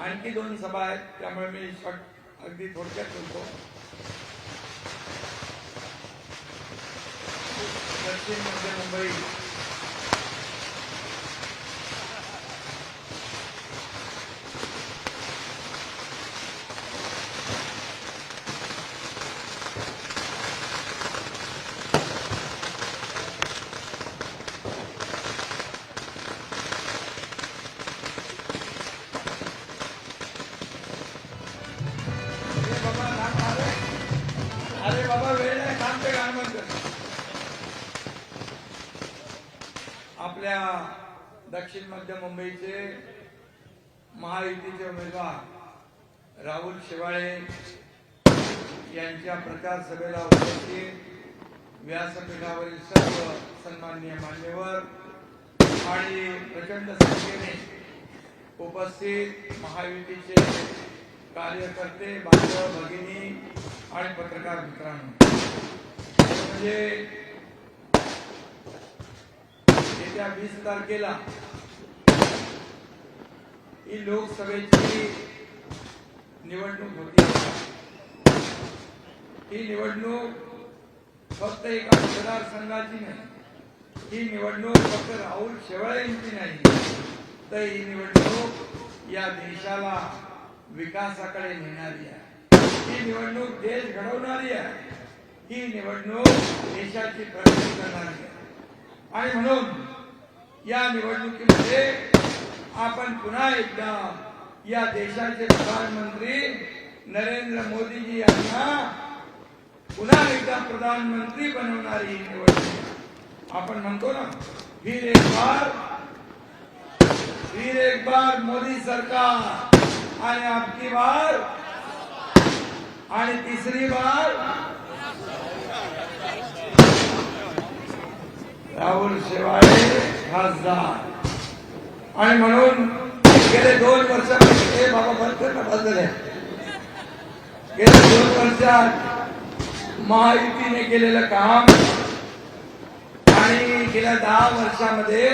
आणखी दोन सभा आहेत त्यामुळे मी शॉर्ट अगदी थोडक्यात बोलतो. दक्षिण मध्य मुंबई. आपल्या दक्षिण मध्य मुंबईचे महायुतीचे उमेदवार राहुल शेवाळे यांच्या प्रचार सभेला उपस्थित. व्यासपीठावरील सर्व सन्माननीय मान्यवर आणि प्रचंड संख्येने उपस्थित महायुतीचे कार्यकर्ते बांधव भगिनी आणि पत्रकार मित्रांनो. म्हणजे येत्या वीस तारखेला ही लोकसभेची निवडणूक होती. ही निवडणूक फक्त एका मतदारसंघाची नाही ही निवडणूक फक्त राहुल शेवाळे यांची नाही. तर ही निवडणूक या देशाला विकासाकडे नेणारी आहे. ही निवडणूक देश घडवणारी आहे. ही निवडणूक आणि म्हणून या निवडणुकीमध्ये आपण पुन्हा एकदा या देशाचे प्रधानमंत्री नरेंद्र मोदीजी यांना पुन्हा एकदा प्रधानमंत्री बनवणारी निवडणूक. आपण म्हणतो ना फिर एक बार फिर एक बार मोदी सरकार, आणि आपकी बार, आणि तिसरी बार राहुल शेवाळे खासदार. आणि म्हणून गेले दोन वर्षामध्ये हे बाबा बंद बदलले गेल्या दोन वर्षात महायुतीने केलेलं काम आणि गेल्या दहा वर्षामध्ये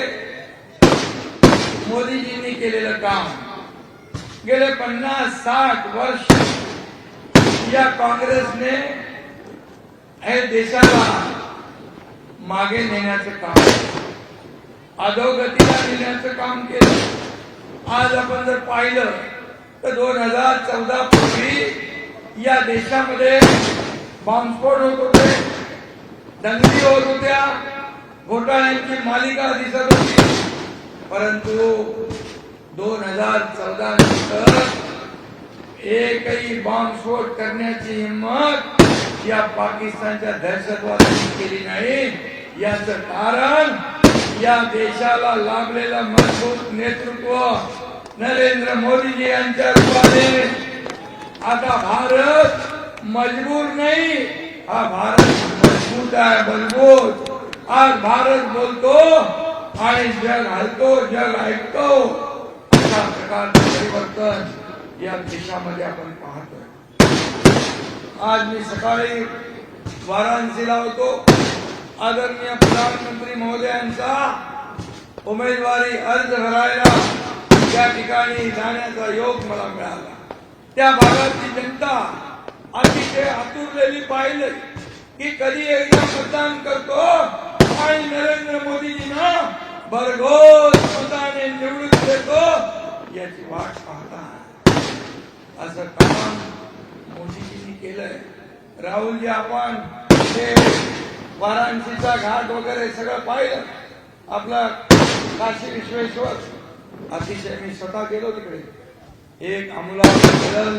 मोदीजींनी केलेलं काम. गेले पन्नास साठ वर्ष या काँग्रेसने हे देशाला मागे नेण्याचं काम अधोगतीला नेण्याचं काम केलं. आज आपण जर पाहिलं तर दोन हजार चौदा पूर्वी या देशामध्ये बॉम्बस्फोट होत होते दंगली होत होत्या घोटाळ्यांची मालिका दिसत होती. परंतु दोन हजार चौदा नंतर एकही बॉम्बस्फोट करण्याची हिंमत या पाकिस्तानच्या दहशतवाद्यांनी केली नाही. याचं कारण या देशाला लाभलेला मजबूत नेतृत्व नरेंद्र मोदीजी यांच्या रूपाने. आता भारत मजबूर नाही हा भारत मजबूत आहे मजबूत. आज भारत बोलतो आणि जग हलतो जग ऐकतो. अशा प्रकारचं परिवर्तन या देशामध्ये आपण पाहतोय. आज मी सकाळी वाराणसीला होतो आदरणीय प्रधानमंत्री महोदयांचा उमेदवारी अर्ज भरायला त्या ठिकाणी जाण्याचा योग मला मिळाला. त्या भागातली जनता अतिशय आतुरलेली पाहिलं की कधी एकदा मतदान करतो आणि नरेंद्र मोदीजींना भरघोस मताने निवडून देतो याची वाट पाहता असं काम मोदीजींनी केलंय. राहुलजी आपण वाराणसीचा घाट वगैरे सगळं पाहिलं. आपला काशी विश्वेश्वर. अतिशय मी स्वतः गेलो तिकडे. एक अमुला बदल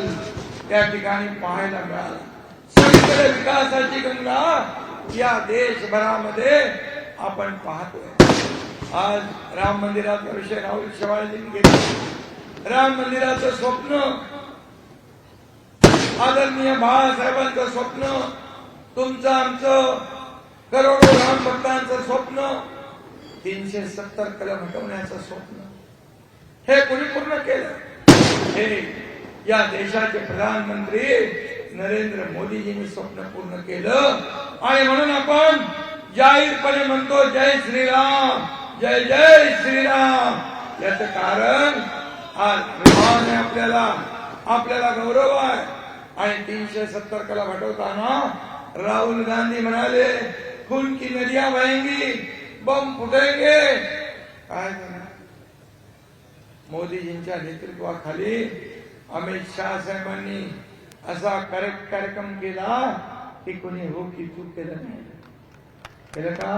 त्या ठिकाणी पाहायला मिळाला. सगळीकडे विकासाची गंगा या देशभरामध्ये आपण पाहतोय. आज राम मंदिराचा विषय राहुल शेवाळजींनी घेतला. राम मंदिराचं स्वप्न आदरणीय बाळासाहेबांचं स्वप्न तुमचं आमचं करोडो राम भक्तांचं स्वप्न तीनशे सत्तर कलम हटवण्याचं स्वप्न. हे कोणी पूर्ण केलं? हे या देशाचे प्रधानमंत्री नरेंद्र मोदीजींनी स्वप्न पूर्ण केलं. आणि म्हणून आपण जाहीरपणे म्हणतो जय श्रीराम जय जय श्रीराम. याच कारण आज रामाने आपल्याला. आपल्याला गौरव आहे. आणि तीनशे सत्तर कला हटवताना राहुल गांधी म्हणाले खून की नदियां बहेंगी बम फुटेंगे। काय करणार मोदीजींच्या नेतृत्वाखाली अमित शहा साहेबांनी असा करेक्ट कार्यक्रम केला की कोणी हो की चूक केलं नाही केलं का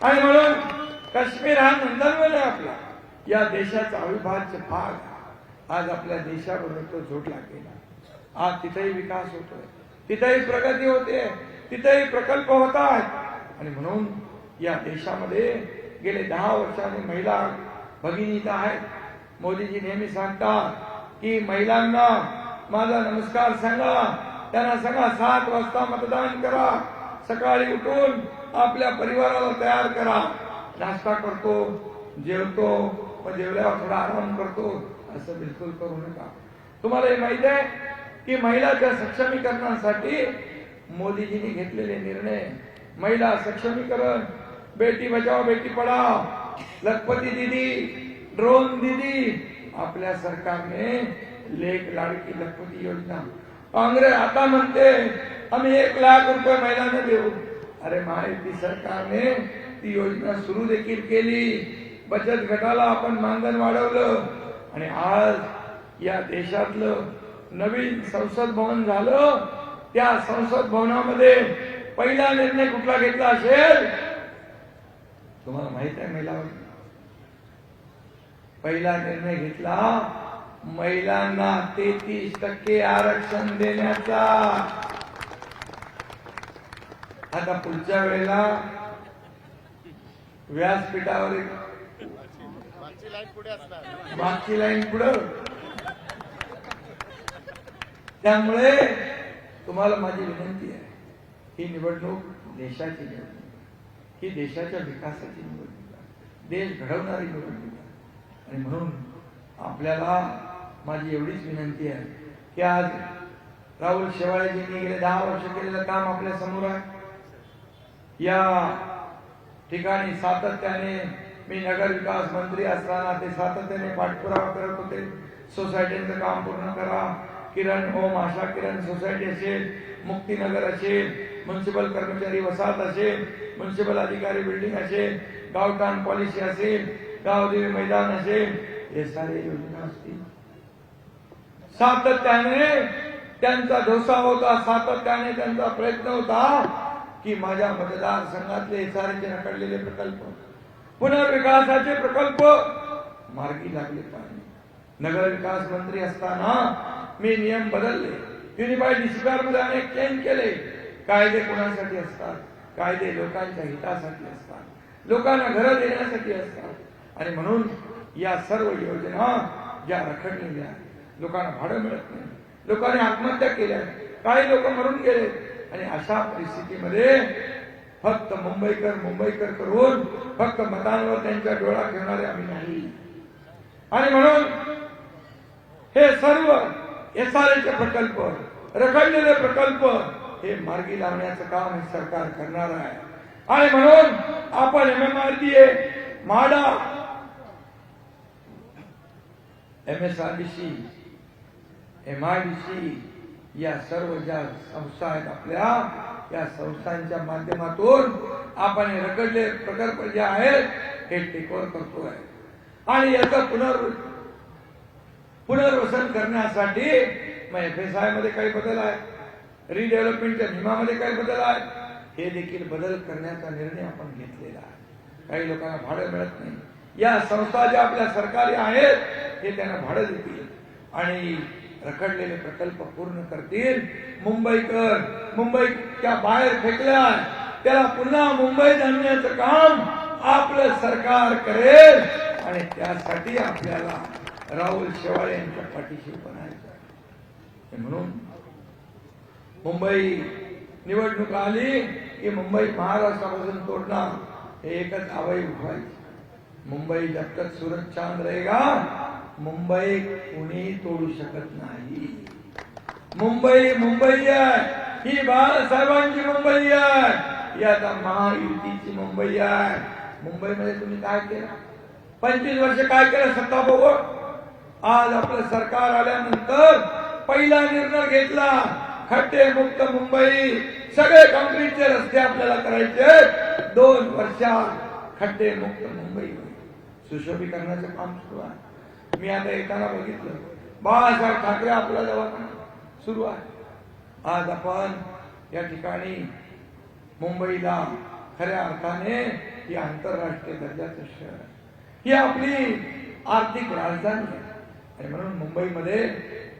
आणि म्हणून काश्मीर हा नंदनवन आहे आपला या देशाचा अविभाज्य भाग आज आपल्या देशाबरोबर तो जोडला गेला आज तिथेही विकास होतोय. तिथेही प्रगती होते तिथेही प्रकल्प होत आहेत. आणि म्हणून या देशामध्ये गेले दहा वर्षांनी महिला भगिनी इथं आहेत. मोदीजी नेहमी सांगतात की महिलांना माझा नमस्कार सांगा त्यांना सांगा सात वाजता मतदान करा सकाळी उठून आपल्या परिवाराला तयार करा. नाश्ता करतो जेवतो व जेवल्यावर थोडा आराम करतो. असं बिलकुल करू नका. तुम्हाला हे माहिती आहे की महिलाच्या सक्षमीकरणासाठी मोदीजींनी घेतलेले निर्णय. महिला सक्षमीकरण. बेटी बचाव बेटी पढाव लखपती दिदी ड्रोन दिदी. आपल्या सरकारने लेख लाडकी लखपती योजना. काँग्रेस आता म्हणते आम्ही एक लाख रुपये महिलांना देऊ. अरे महायुती सरकारने ती योजना सुरू देखील केली. बचत गटाला आपण मानधन वाढवलं. आणि आज या देशातलं नवीन संसद भवन झालं. त्या संसद भवनामध्ये पहिला निर्णय कुठला घेतला असेल? तुम्हाला माहीत आहे महिला पहिला निर्णय घेतला महिलांना तेहतीस टक्के आरक्षण देण्याचा. आता पुढच्या वेळेला व्यासपीठावर मागची पुढे मागची लाईन पुढं. त्यामुळे तुम्हाला माझी विनंती आहे ही निवडणूक देशाची निवडणूक ही देशाच्या विकासाची निवडणूक आहे. देश घडवणारी निवडणूक आहे. आणि म्हणून आपल्याला माझी एवढीच विनंती आहे की आज राहुल शेवाळेजींनी गेले दहा वर्ष केलेलं काम आपल्यासमोर आहे. या ठिकाणी सातत्याने मी नगर विकास मंत्री असताना ते सातत्याने पाठपुरावा करत होते. सोसायटीचं काम पूर्ण करा. किरण होम आशा किरण सोसायटी असेल मुक्तीनगर असेल म्युन्सिपल कर्मचारी वसाहत असेल म्युन्सिपल अधिकारी बिल्डिंग असेल गावठाण पॉलिसी असेल गावदेवी मैदान असेल हे सारे योजना असतील. सातत्याने त्यांचा ढोसा होता सातत्याने त्यांचा प्रयत्न होता की माझ्या मतदारसंघातले सारेचे रखडलेले प्रकल्प पुनर्विकासाचे प्रकल्प मार्गी लागले पाहिजे. नगरविकास मंत्री असताना मी नियम बदलले. युनिफाईड डिसिप्लिनमध्ये अनेक चेंज केले. कायदे कोणासाठी असतात? कायदे लोकांच्या हितासाठी असतात. लोकांना घरं देण्यासाठी असतात. आणि म्हणून या सर्व योजना ज्या रखडलेल्या लोकांना भाडं मिळत नाही. लोकांनी आत्महत्या केल्या. काही लोक मरून गेले. आणि अशा परिस्थितीमध्ये फक्त मुंबईकर मुंबईकर करून फक्त मतांवर त्यांच्या डोळा ठेवणारे आम्ही नाही. आणि म्हणून हे सर्व एस आर एचे प्रकल्प रखडलेले प्रकल्प हे मार्गी लावण्याचं काम हे सरकार करणार आहे. आणि म्हणून आपण M M R D A MHADA M S R D C M I D C या सर्व ज्या संस्था आहेत आपल्या या संस्थांच्या माध्यमातून आपण हे रखडले प्रकल्प जे आहेत हे टेकवर करतोय. आणि याचा पुनर् पुनर्वसन करण्यासाठी मग एफ एस आयमध्ये काही बदल आहे रिडेव्हलपमेंटच्या नियमामध्ये काही बदल आहे हे देखील बदल करण्याचा निर्णय आपण घेतलेला आहे. काही लोकांना भाडं मिळत नाही. या संस्था ज्या आपल्या सरकारी आहेत हे त्यांना भाडं देतील. आणि रखडलेले प्रकल्प पूर्ण करतील. मुंबईकर मुंबईच्या बाहेर फेकल्या त्याला पुन्हा मुंबईत आणण्याचं काम आपलं सरकार करेल. आणि त्यासाठी आपल्याला राहुल शेवाळे यांच्या पाठीशी पण आहे म्हणून मुंबई निवडणूक आली की मुंबई महाराष्ट्रापासून तोडणार हे एकच आवाई उठवायची. मुंबई जब तक सूरज चांद रहेगा मुंबई कुणी तोडू शकत नाही. मुंबई मुंबई आहे. ही बाळासाहेबांची मुंबई आहे. ही आता महायुतीची मुंबई आहे. मुंबईमध्ये तुम्ही काय केलं? पंचवीस वर्ष काय केलं? सत्ता बघू आज आपलं सरकार आल्यानंतर पहिला निर्णय घेतला. खड्डे मुक्त मुंबई. सगळे कॉन्क्रीटचे रस्ते आपल्याला करायचे दोन वर्षात खड्डे मुक्त मुंबई. सुशोभीकरणाचं काम सुरू आहे. मी आता येताना बघितलं. बाळासाहेब ठाकरे आपला दवाखाना सुरू आहे. आज आपण या ठिकाणी मुंबईला खऱ्या अर्थाने ही आंतरराष्ट्रीय दर्जाचं शहर आहे. ही आपली आर्थिक राजधानी आहे. आणि म्हणून मुंबईमध्ये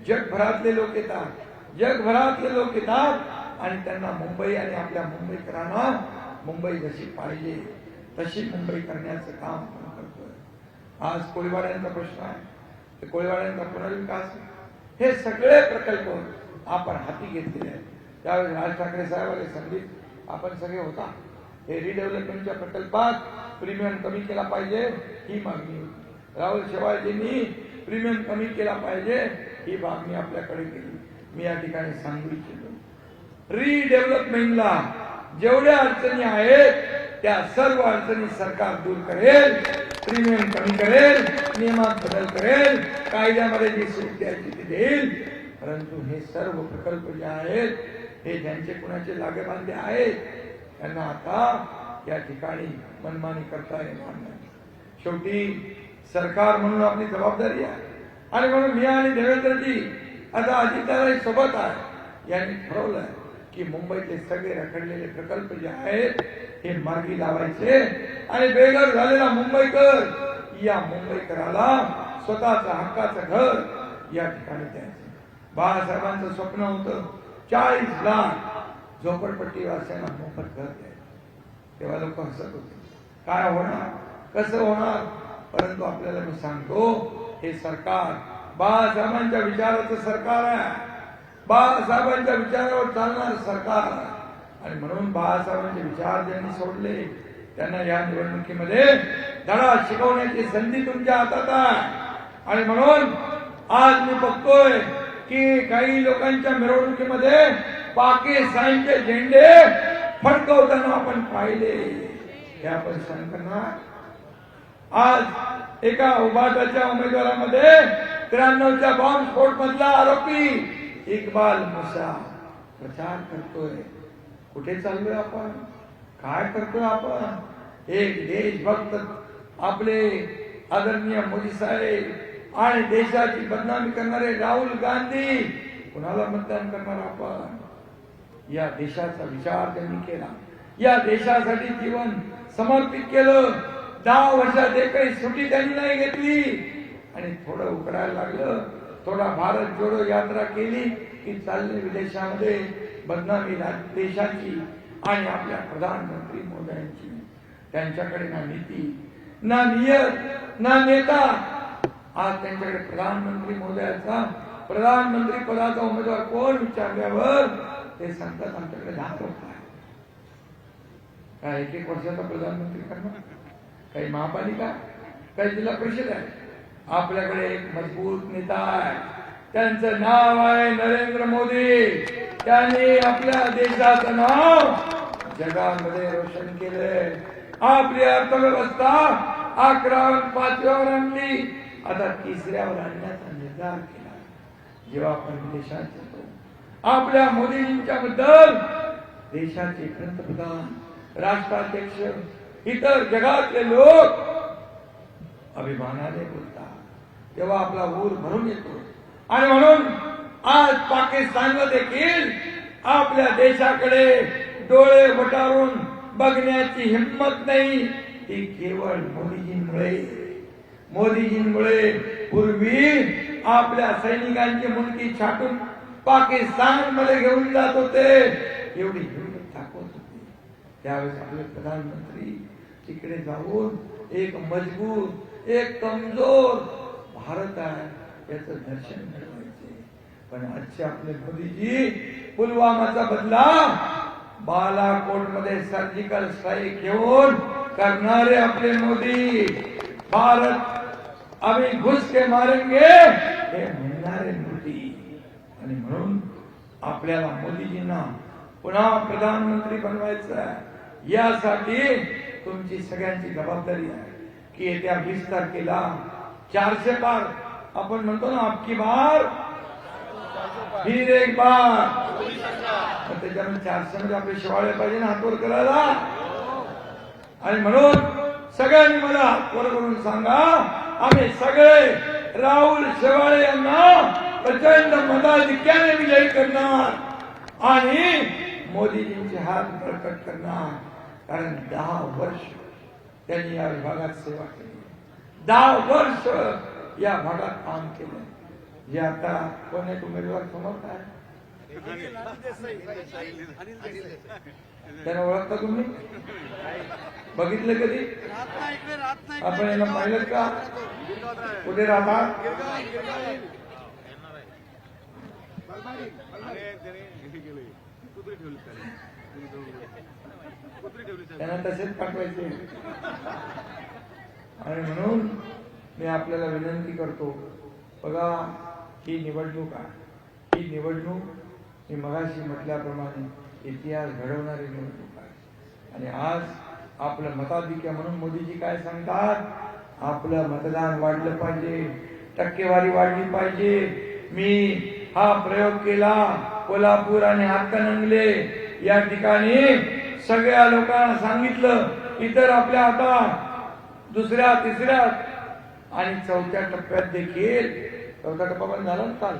जगभरातले लोक येतात. जगभरातले लोक येतात आणि त्यांना मुंबई आणि आपल्या मुंबईकरांना मुंबई जशी पाहिजे तशी मुंबई करण्याचं काम आपण करतोय. आज कोळीवाड्यांचा प्रश्न आहे. ते कोळीवाड्यांचा पुनर्विकास हे सगळे प्रकल्प आपण हाती घेतलेले आहेत. त्यावेळेस राज ठाकरे साहेबांनी संदीप आपण सगळे होता. हे रिडेव्हलपमेंटच्या प्रकल्पात प्रीमियम कमी केला पाहिजे ही मागणी. होती राहुल शेवाळजींनी प्रीमियम कमी केला पाहिजे ही मागणी आपल्याकडे केली. मी या ठिकाणी सांगू इच्छितो. रिडेव्हलपमेंटला जेवढ्या अडचणी आहेत त्या सर्व अडचणी सरकार दूर करेल प्रीमियम कमी करेल नियमात बदल करेल कायद्यामध्ये जी सूट द्यायची ती देईल. परंतु हे सर्व प्रकल्प जे आहेत हे ज्यांचे कुणाचे लागेबांधे आहेत त्यांना आता या ठिकाणी मनमानी करता येणार नाही. शेवटी सरकार म्हणून आपली जबाबदारी आहे. आणि म्हणून मी आणि देवेंद्रजी आता अजिताराई सोबत आहे. यांनी ठरवलंय की मुंबईतले सगळे रखडलेले प्रकल्प जे आहेत हे मार्गी लावायचे. आणि बेघर झालेला मुंबईकर या मुंबईकराला स्वतःचं हक्काचं घर या ठिकाणी द्यायचं. बाळासाहेबांचं स्वप्न होतं चाळीस लाख झोपडपट्टी वासियांना मोफत घर द्यायचं. तेव्हा लोक हसत होते. काय होणार? कसं होणार? परंतु आपल्याला मी सांगतो हे सरकार बाळासाहेबांच्या विचाराचं सरकार आहे. बाळासाहेबांच्या विचारावर चालणार सरकार आणि म्हणून बाळासाहेबांचे विचार ज्यांनी सोडले त्यांना या निवडणुकीमध्ये धडा शिकवण्याची संधी तुमच्या हातात आहे. आणि म्हणून आज मी बघतोय की काही लोकांच्या मिरवणुकीमध्ये पाकिस्तानचे झेंडे फडकवताना आपण पाहिले. हे आपण सांगताना आज एका उभाटाच्या उमेदवारामध्ये त्र्याण्णवच्या बॉम्ब स्फोट मधला आरोपी इकबाल मुसा. प्रचार करतोय. कुठे चाललोय आपण? काय करतोय आपण? एक देशभक्त आपले आदरणीय मोदी साहेब आणि देशाची बदनामी करणारे राहुल गांधी. कुणाला मतदान करणार आपण? या देशाचा विचार त्यांनी केला. या देशासाठी जीवन समर्पित केलं. दहा वर्षात एकही सुट्टी त्यांनी नाही घेतली. आणि थोडं उकडायला लागलं. थोडा भारत जोडो यात्रा केली की चालले विदेशामध्ये बदनामी देशाची आणि आपल्या प्रधानमंत्री मोदयांची त्यांच्याकडे ना नीती ना नियत ना नेता. आज त्यांच्याकडे प्रधानमंत्री मोदयाचा प्रधानमंत्री पदाचा उमेदवार कोण विचारल्यावर ते सांगतात आमच्याकडे दहा लोक आहे काय एक एक वर्षाचा प्रधानमंत्री करणार? काही महापालिका काही जिल्हा परिषद आहे? आपल्याकडे एक मजबूत नेता आहे. त्यांचं नाव आहे नरेंद्र मोदी. त्यांनी आपल्या देशाचं नाव जगामध्ये रोशन केलंय. आपली अर्थव्यवस्था अकरावर पाचव्यावर आणली. आता तिसऱ्यावर आणण्याचा निर्धार केला. जेव्हा आपण देशात जातो आपल्या मोदीजींच्या बद्दल देशाचे पंतप्रधान राष्ट्राध्यक्ष इतर जगातले लोक अभिमानाने बोलतात. तेव्हा आपला ऊर भरून येतो. आणि म्हणून आज पाकिस्तानला देखील आपल्या देशाकडे डोळे वटारून बघण्याची हिंमत नाही. ती केवळ मोदीजींमुळे. मोदीजींमुळे पूर्वी आपल्या सैनिकांची मुलगी छाटून पाकिस्तानमध्ये घेऊन जात होते. एवढी हिंमत त्यावेळेस आपले प्रधानमंत्री तिकडे जाऊन एक मजबूत एक कमजोर भारत आहे याचं दर्शन घडवायचे पण आजचे आपले मोदीजी पुलवामाचा बदला बालाकोटमध्ये सर्जिकल स्ट्राईक घेऊन करणारे आपले मोदी. भारत आम्ही घुस के मारेंगे हे म्हणणारे मोदी. आणि म्हणून आपल्याला मोदीजींना पुन्हा प्रधानमंत्री बनवायचं आहे. यासाठी तुमची सगळ्यांची जबाबदारी आहे. की येत्या वीस तारखेला चारशे पार आपण म्हणतो ना आपकी बार फिर एक बार. त्याच्यामध्ये चारशे मध्ये आपले शिवाळे पाहिजे ना हातवर करायला. आणि म्हणून सगळ्यांनी मला हातवर करून सांगा आम्ही सगळे राहुल शेवाळे यांना प्रचंड मताधिक्याने विजयी करणार. आणि मोदीजींचे हात बळकट करणार. कारण दहा वर्ष त्यांनी या विभागात सेवा केली. दहा वर्ष या भागात काम केलं. जे आता कोण एक उमेदवार समोर आहे? त्यांना ओळखता तुम्ही? बघितलं कधी? आपण यांना पाहिलं का? कुठे राहतात त्यांना तसेच पाठवायचे. आणि म्हणून मी आपल्याला विनंती करतो बघा ही निवडणूक आहे. ही निवडणूक मी मगाशी म्हटल्याप्रमाणे इतिहास घडवणारी निवडणूक आहे. आणि आज आपलं मताधिक्य म्हणून मोदीजी काय सांगतात? आपलं मतदान वाढलं पाहिजे टक्केवारी वाढली पाहिजे. मी हा प्रयोग केला कोल्हापूर आणि हातकणंगले या ठिकाणी सगळ्या लोकांना सांगितलं इतर आपल्या हातात दुसऱ्या तिसऱ्या आणि चौथ्या टप्प्यात देखील चौथा टप्पा पण झाला ना काल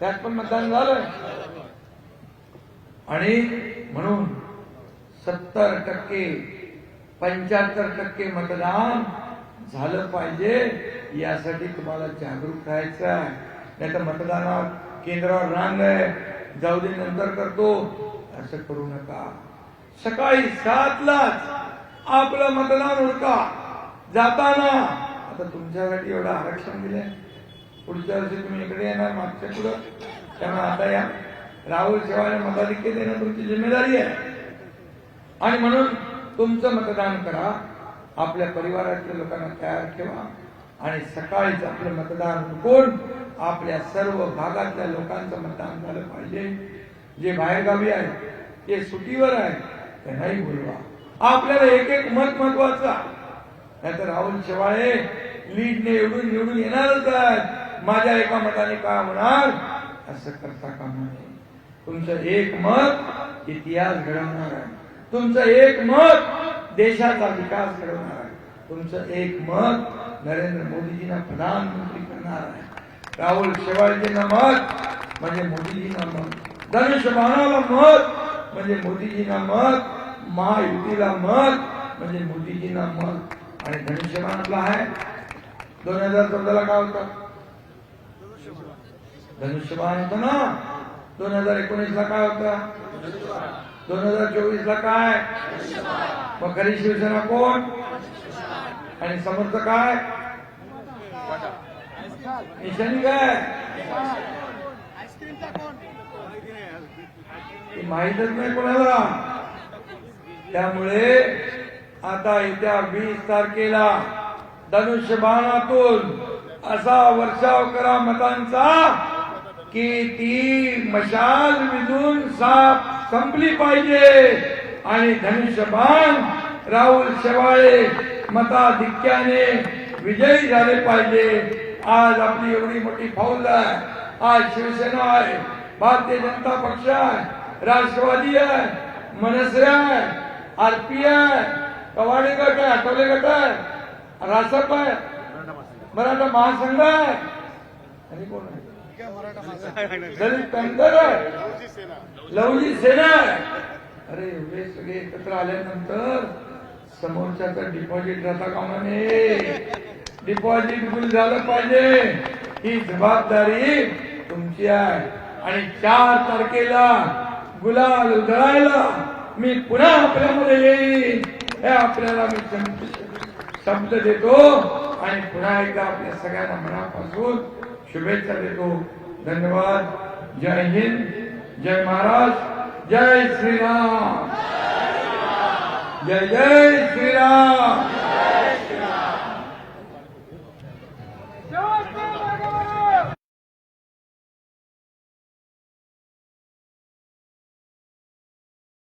त्यात पण मतदान झालं. आणि म्हणून सत्तर टक्के पंच्याहत्तर टक्के मतदान झालं पाहिजे यासाठी तुम्हाला जागरूक राहायचं आहे. नाही तर मतदानात केंद्रावर रांग आहे. जाऊ दे नंतर करतो. असं करू नका. सकाळी सातलाच आपलं मतदान उरका. जाताना. आता तुमच्यासाठी एवढं आरक्षण दिलंय. पुढच्या वर्षी तुम्ही इकडे येणार मागच्या पुढं. त्यामुळे आता या राहुल शेवाळे मताधिक्य देणं तुमची जिम्मेदारी आहे. आणि म्हणून तुमचं मतदान करा. आपल्या परिवारातल्या लोकांना तयार ठेवा. आणि सकाळीच आपलं मतदान हुकून आपल्या सर्व भागातल्या लोकांचं मतदान झालं पाहिजे. जे बाहेरगावी आहे ते सुटीवर आहे त्यांनाही बोलवा. आपल्याला एक एक मत महत्त्वाचा नाहीतर राहुल शेवाळे लीडने एवढून निवडून येणारच आहेत. माझ्या एका मताने काय होणार? असं करता कामा नये. तुमचं एक मत इतिहास घडवणार आहे. तुमचं एक मत देशाचा विकास घडवणार आहे. तुमचं एक मत नरेंद्र मोदीजींना प्रधानमंत्री करणार आहे. राहुल शेवाळजींना मत म्हणजे मोदीजींना मत. धनुष्यबाणाला मत म्हणजे मोदीजींना मत. महायुतीला मत म्हणजे मोदीजींना मत. आणि धनुष्यबाण आहे. दोन हजार चौदाला काय होतं? धनुष्यबाण होत ना? दोन हजार एकोणीस ला काय होतं? दोन हजार चोवीस ला काय? मग खरी शिवसेना कोण? आणि समोरचं काय? निशाणी काय माहीतच नाही कोणाला. त्यामुळे आता येत्या वीस तारखेला धनुष्यबाणातून असा वर्षाव करा मतांचा की ती मशाल विधून साप संपली पाहिजे. आणि धनुष्यबाण राहुल शेवाळे मताधिक्याने विजयी झाले पाहिजे. आज आपली एवढी मोठी फौज आहे. आज शिवसेना आहे. भारतीय जनता पक्ष आहे. राष्ट्रवादी आहे. मनसे आहे. आरपी आहे. कवाडे गट आहे. आठवले गट आहे. रासप आहे. मराठा महासंघ आहे. आणि कोण आहे? दलित पॅंथर आहे. लवली सेना आहे. अरे हे सगळे एकत्र आल्यानंतर समोरच्याचं डिपॉझिट राहता कामा नये डिपॉझिट बिल झालं पाहिजे. ही जबाबदारी तुमची आहे. आणि चार तारखेला गुलाल उधळायला मी पुन्हा आपल्यामध्ये येईन. हे आपल्याला मी शब्द- शब्द देतो. आणि पुन्हा एकदा आपल्या सगळ्यांना मनापासून शुभेच्छा देतो. धन्यवाद. जय हिंद. जय महाराज. जय श्रीराम. जय जय श्रीराम